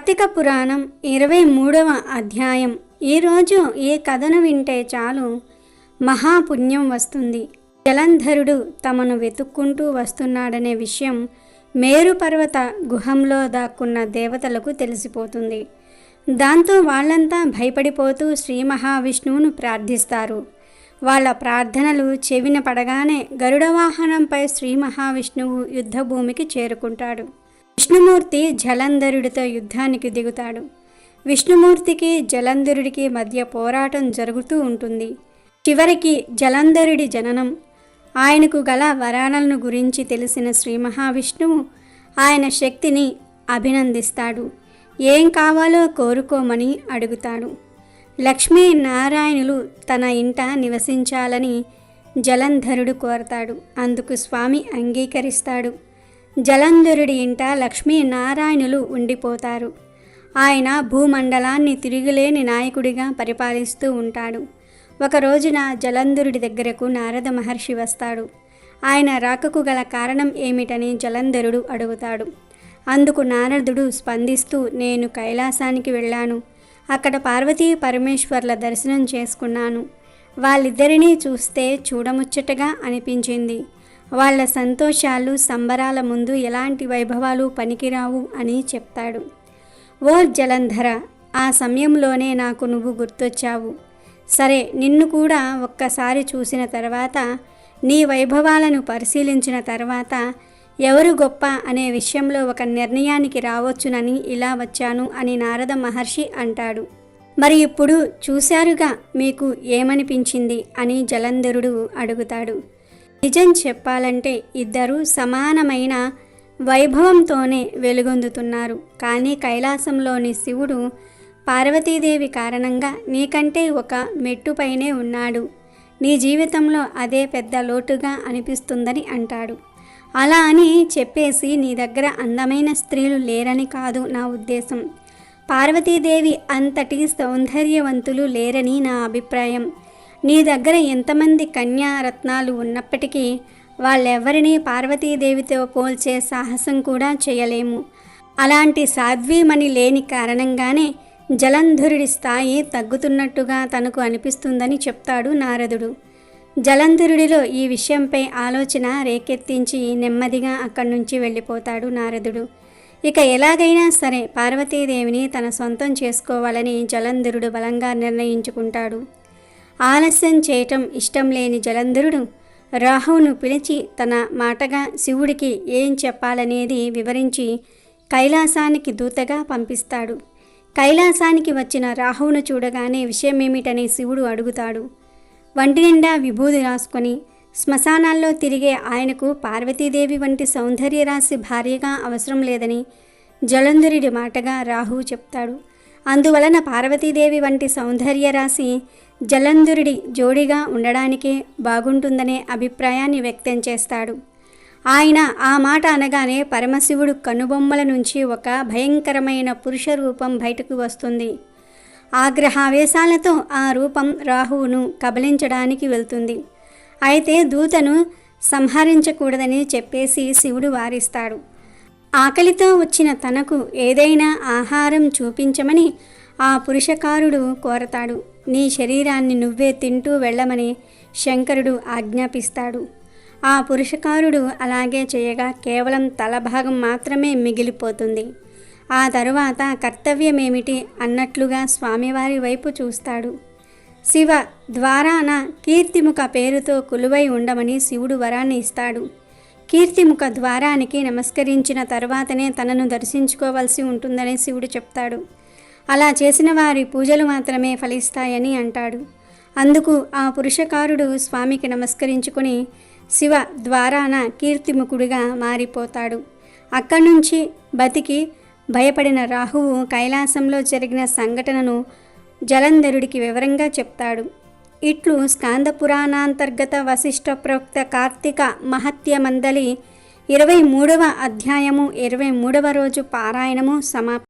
కార్తీక పురాణం ఇరవై మూడవ అధ్యాయం. ఈరోజు ఈ కథను వింటే చాలు. మహాపుణ్యం వస్తుంది. జలంధరుడు తమను వెతుక్కుంటూ వస్తున్నాడనే విషయం మేరు పర్వత గుహంలో దాక్కున్న దేవతలకు తెలిసిపోతుంది. దాంతో వాళ్ళంతా భయపడిపోతూ శ్రీ మహావిష్ణువును ప్రార్థిస్తారు. వాళ్ళ ప్రార్థనలు చెవిన పడగానే గరుడవాహనంపై శ్రీ మహావిష్ణువు యుద్ధభూమికి చేరుకుంటాడు. విష్ణుమూర్తి జలంధరుడితో యుద్ధానికి దిగుతాడు. విష్ణుమూర్తికి జలంధరుడికి మధ్య పోరాటం జరుగుతూ ఉంటుంది. చివరికి జలంధరుడి జననం. ఆయనకు గల వరాణలను గురించి తెలిసిన శ్రీ మహావిష్ణువు ఆయన శక్తిని అభినందిస్తాడు. ఏం కావాలో కోరుకోమని అడుగుతాడు. లక్ష్మీ నారాయణులు తన ఇంట నివసించాలని జలంధరుడు కోరతాడు. అందుకు స్వామి అంగీకరిస్తాడు. జలంధరుడి ఇంట లక్ష్మీనారాయణులు ఉండిపోతారు. ఆయన భూమండలాన్ని తిరుగులేని నాయకుడిగా పరిపాలిస్తూ ఉంటాడు. ఒక రోజున జలంధరుడి దగ్గరకు నారద మహర్షి వస్తాడు. ఆయన రాకకు గల కారణం ఏమిటని జలంధరుడు అడుగుతాడు. అందుకు నారదుడు స్పందిస్తూ నేను కైలాసానికి వెళ్ళాను. అక్కడ పార్వతీ పరమేశ్వర్ల దర్శనం చేసుకున్నాను. వాళ్ళిద్దరినీ చూస్తే చూడముచ్చటగా అనిపించింది. వాళ్ళ సంతోషాలు సంబరాల ముందు ఎలాంటి వైభవాలు పనికిరావు అని చెప్తాడు. ఓ జలంధర ఆ సమయంలోనే నాకు నువ్వు గుర్తొచ్చావు. సరే నిన్ను కూడా ఒక్కసారి చూసిన తర్వాత నీ వైభవాలను పరిశీలించిన తర్వాత ఎవరు గొప్ప అనే విషయంలో ఒక నిర్ణయానికి రావచ్చునని ఇలా వచ్చాను అని నారద మహర్షి అంటాడు. మరి ఇప్పుడు చూశారుగా మీకు ఏమనిపించింది అని జలంధరుడు అడుగుతాడు. నిజం చెప్పాలంటే ఇద్దరు సమానమైన వైభవంతోనే వెలుగొందుతున్నారు. కానీ కైలాసంలోని శివుడు పార్వతీదేవి కారణంగా నీకంటే ఒక మెట్టుపైనే ఉన్నాడు. నీ జీవితంలో అదే పెద్ద లోటుగా అనిపిస్తుందని అంటాడు. అలా అని చెప్పేసి నీ దగ్గర అందమైన స్త్రీలు లేరని కాదు నా ఉద్దేశం. పార్వతీదేవి అంతటి సౌందర్యవంతులు లేరని నా అభిప్రాయం. నీ దగ్గర ఎంతమంది కన్యారత్నాలు ఉన్నప్పటికీ వాళ్ళెవ్వరినీ పార్వతీదేవితో పోల్చే సాహసం కూడా చేయలేము. అలాంటి సాధ్వీమణి లేని కారణంగానే జలంధరుడి స్థాయి తగ్గుతున్నట్టుగా తనకు అనిపిస్తుందని చెప్తాడు నారదుడు. జలంధరుడిలో ఈ విషయంపై ఆలోచన రేకెత్తించి నెమ్మదిగా అక్కడి నుంచి వెళ్ళిపోతాడు నారదుడు. ఇక ఎలాగైనా సరే పార్వతీదేవిని తన సొంతం చేసుకోవాలని జలంధరుడు బలంగా నిర్ణయించుకుంటాడు. ఆలస్యం చేయటం ఇష్టం లేని జలంధరుడు రాహువును పిలిచి తన మాటగా శివుడికి ఏం చెప్పాలనేది వివరించి కైలాసానికి దూతగా పంపిస్తాడు. కైలాసానికి వచ్చిన రాహువును చూడగానే విషయమేమిటని శివుడు అడుగుతాడు. వంటి నిండా విభూది రాసుకొని శ్మశానాల్లో తిరిగే ఆయనకు పార్వతీదేవి వంటి సౌందర్యరాశి భార్యగా అవసరం లేదని జలంధరుడి మాటగా రాహువు చెప్తాడు. అందువలన పార్వతీదేవి వంటి సౌందర్యరాశి జలంధరుడి జోడిగా ఉండడానికే బాగుంటుందనే అభిప్రాయాన్ని వ్యక్తం చేస్తాడు. ఆయన ఆ మాట అనగానే పరమశివుడు కనుబొమ్మల నుంచి ఒక భయంకరమైన పురుష రూపం బయటకు వస్తుంది. ఆగ్రహావేశాలతో ఆ రూపం రాహువును కబలించడానికి వెళ్తుంది. అయితే దూతను సంహరించకూడదని చెప్పేసి శివుడు వారిస్తాడు. ఆకలితో వచ్చిన తనకు ఏదైనా ఆహారం చూపించమని ఆ పురుషకారుడు కోరతాడు. నీ శరీరాన్ని నువ్వే తింటూ వెళ్ళమని శంకరుడు ఆజ్ఞాపిస్తాడు. ఆ పురుషకారుడు అలాగే చేయగా కేవలం తలభాగం మాత్రమే మిగిలిపోతుంది. ఆ తరువాత కర్తవ్యమేమిటి అన్నట్లుగా స్వామివారి వైపు చూస్తాడు. శివ ద్వారాన కీర్తిముఖ పేరుతో కొలువై ఉండమని శివుడు వరాన్ని ఇస్తాడు. కీర్తిముఖ ద్వారానికి నమస్కరించిన తర్వాతనే తనను దర్శించుకోవలసి ఉంటుందని శివుడు చెప్తాడు. అలా చేసిన వారి పూజలు మాత్రమే ఫలిస్తాయని అంటాడు. అందుకు ఆ పురుషకారుడు స్వామికి నమస్కరించుకుని శివ ద్వారాన కీర్తిముఖుడిగా మారిపోతాడు. అక్కడి నుంచి బతికి భయపడిన రాహువు కైలాసంలో జరిగిన సంఘటనను జలంధరుడికి వివరంగా చెప్తాడు. ఇట్లు స్కాంద పురాణాంతర్గత వశిష్ఠ ప్రోక్త కార్తీక మహత్య మందలి ఇరవై మూడవ అధ్యాయము ఇరవై మూడవ రోజు పారాయణము సమాప్త